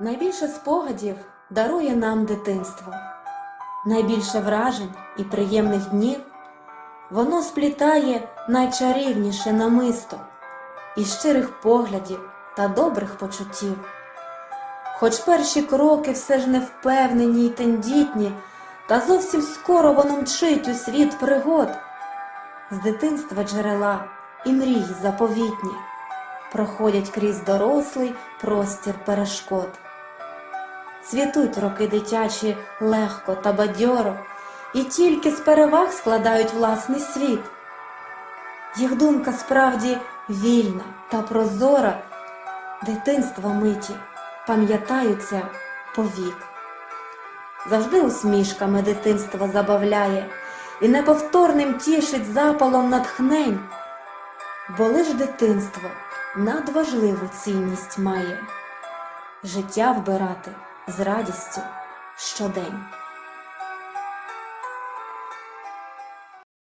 Найбільше спогадів дарує нам дитинство, найбільше вражень і приємних днів воно сплітає найчарівніше намисто і щирих поглядів та добрих почуттів. Хоч перші кроки все ж не впевнені й тендітні, та зовсім скоро воно мчить у світ пригод, з дитинства джерела і мрії заповітні проходять крізь дорослий простір перешкод. Цвітуть роки дитячі легко та бадьоро, і тільки з переваг складають власний світ. Їх думка справді вільна та прозора, дитинства миті пам'ятаються повік. Завжди усмішками дитинство забавляє і неповторним тішить запалом натхнень, бо лиш дитинство надважливу цінність має життя вбирати з радістю щодень.